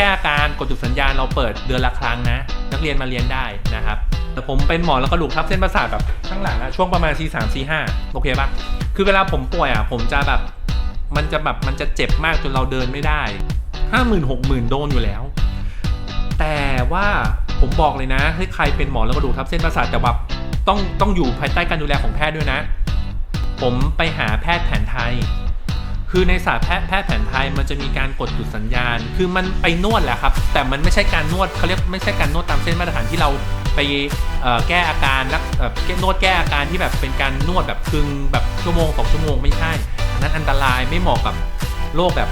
แก้อาการกดจุดสัญญาณเราเปิดเดือนละครั้งนะ นักเรียนมาเรียนได้นะครับแต่ผมเป็นหมอแล้วกระดูกทับเส้นประสาทแบบข้างหลังอะช่วงประมาณ C 3 C 5โอเคปะคือเวลาผมป่วยอะผมจะแบบมันจะแบบมันจะเจ็บมากจนเราเดินไม่ได้ห้าหมื่นหกหมื่นโดนอยู่แล้ว แต่ว่าผมบอกเลยนะให้ใครเป็นหมอแล้วกระดูกทับเส้นประสาทแต่แบบต้องต้องอยู่ภายใต้การดูแลของแพทย์ด้วยนะ ผมไปหาแพทย์แผนไทย คือในศาสตร์แพทย์แพทย์แผนไทยมันจะมีการกดจุดสัญญาณ คือมันไปนวดแหละครับ แต่มันไม่ใช่การนวดเขาเรียกไม่ใช่การนวดตามเส้นมาตรฐานที่เราไปแก้อาการรักนวดแก้อาการที่แบบเป็นการนวดแบบคึงแบบชั่วโมงสองชั่วโมงไม่ใช่อันนั้นอันตรายไม่เหมาะกับโรคแบบ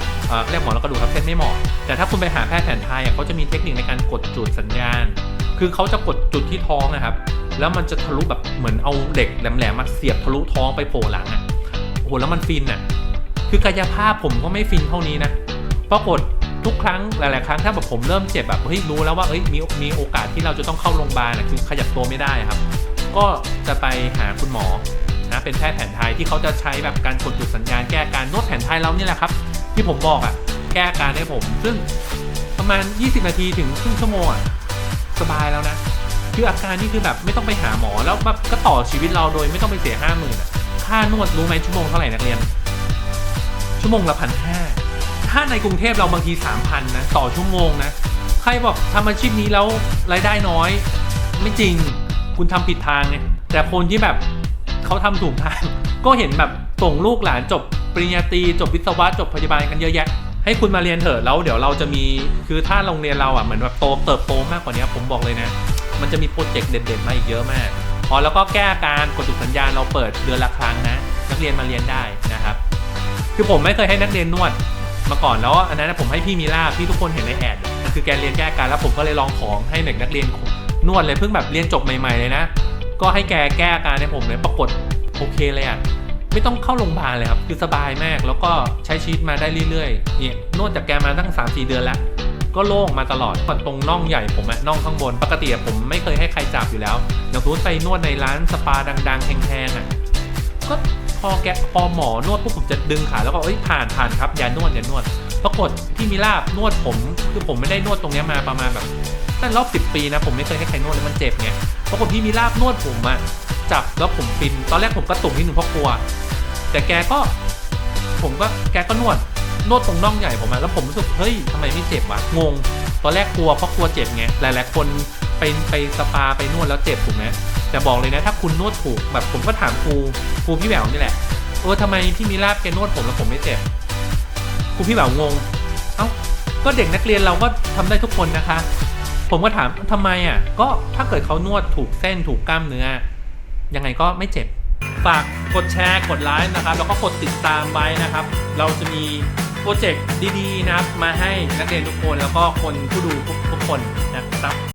เรียกหมอแล้วกระดูกทับเส้นไม่เหมาะ แต่ถ้าคุณไปหาแพทย์แผนไทยอะเขาจะมีเทคนิคในการกดจุดสัญญาณ คือเขาจะกดจุดที่ท้องนะครับ แล้วมันจะทะลุแบบเหมือนเอาเหล็กแหลมๆมาเสียบทะลุท้องไปโผล่หลังอะโอ้โหแล้วมันฟินอะ คือกายภาพผมก็ไม่ฟินเท่านี้นะปรากฏทุกครั้งหลาย ๆ ครั้งถ้าแบบผมเริ่มเจ็บแบบเฮ้ยรู้แล้วว่าเอ้ยมีมีโอกาสที่เราจะต้องเข้าโรงพยาบาลนะคือขยับตัวไม่ได้ครับ ก็จะไปหาคุณหมอนะเป็นแพทย์แผนไทยที่เขาจะใช้แบบการกดจุดสัญญาณแก้การนวดแผนไทยเราเนี่ยแหละครับ ที่ผมบอกอะแก้การให้ผม ซึ่งประมาณ 20 นาทีถึงครึ่งชั่วโมงอะสบายแล้วนะคืออาการนี่คือแบบไม่ต้องไปหาหมอแล้วแบบก็ต่อชีวิตเราโดยไม่ต้องไปเสียห้าหมื่นอะค่านวดรู้ไหมชั่วโมงเท่าไหร่นักเรียน ชั่วโมงละพันห้าถ้าในกรุงเทพเราบางทีสามพันนะต่อชั่วโมงนะ ใครบอกทำอาชีพนี้แล้วรายได้น้อย ไม่จริงคุณทำผิดทางไงแต่คนที่แบบเขาทำถูกทาง ก็เห็นแบบส่งลูกหลานจบปริญญาตรีจบวิศวะจบพยาบาลกันเยอะแยะ ให้คุณมาเรียนเถอะแล้วเดี๋ยวเราจะมีคือถ้าโรงเรียนเราอะเหมือนแบบโตเติบโตมากกว่านี้ผมบอกเลยนะ มันจะมีโปรเจกต์เด่นๆมาอีกเยอะมากอ๋อแล้วก็แก้การกดจุดสัญญาณเราเปิดเดือนละครั้งนะ นักเรียนมาเรียนได้นะครับ คือผมไม่เคยให้นักเรียนนวดมาก่อนแล้วอันนั้นผมให้พี่มีลาบที่ทุกคนเห็นในแอดคือแกเรียนแก้การแล้วผมก็เลยลองของให้เด็กนักเรียนนวดเลยเพิ่งแบบเรียนจบใหม่ๆเลยนะ ก็ให้แกแก้อาการให้ผมเลยปรากฏโอเคเลยอะไม่ต้องเข้าโรงพยาบาลเลยครับคือสบายมากแล้วก็ใช้ชีวิตมาได้เรื่อยๆเนี่ยนวดจากแกมาตั้ง 3 4 เดือนแล้วก็โล่งมาตลอดตรงน่องใหญ่ผมอะน่องข้างบน ปกติผมไม่เคยให้ใครจับอยู่แล้วอย่างสมมติไปนวดในร้านสปาดัง ๆแพงๆอะก็ อแกพอหมอนวดปุ๊บผมจะดึงขาแล้วก็เอ้ยผ่านผ่านครับอย่านวดอย่านวดปรากฏพี่มิลาบนวดผมคือผมไม่ได้นวดตรงนี้มาประมาณแบบตั้งรอบสิบปีนะผมไม่เคยให้ใครนวดเลยมันเจ็บไงปรากฏพี่มิลาบนวดผมอะจับแล้วผมฟิน ตอนแรกผมก็ตุ่มนิดนึงเพราะกลัว แต่แกก็ ผมก็แกก็นวดนวดตรงน่องใหญ่ผมอะแล้วผมรู้สึกเฮ้ยทำไมไม่เจ็บวะงง ตอนแรกกลัวเพราะกลัวเจ็บไงหลายๆคนไปไปสปาไปนวดแล้วเจ็บถูกไหม แต่บอกเลยนะถ้าคุณนวดถูกแบบผมก็ถามครูครูพี่แหววนี่แหละเออทำไมพี่มีลาบแกนวดผมแล้วผมไม่เจ็บครูพี่แหววงง เอ้าก็เด็กนักเรียนเราก็ทำได้ทุกคนนะคะ ผมก็ถามทำไมอะ ก็ถ้าเกิดเขานวดถูกเส้นถูกกล้ามเนื้อ ยังไงก็ไม่เจ็บ ฝากกดแชร์กดไลค์นะครับ แล้วก็กดติดตามไว้นะครับ เราจะมีโปรเจกต์ดีๆนะครับ มาให้นักเรียนทุกคนแล้วก็คนผู้ดูทุกๆคนนะครับ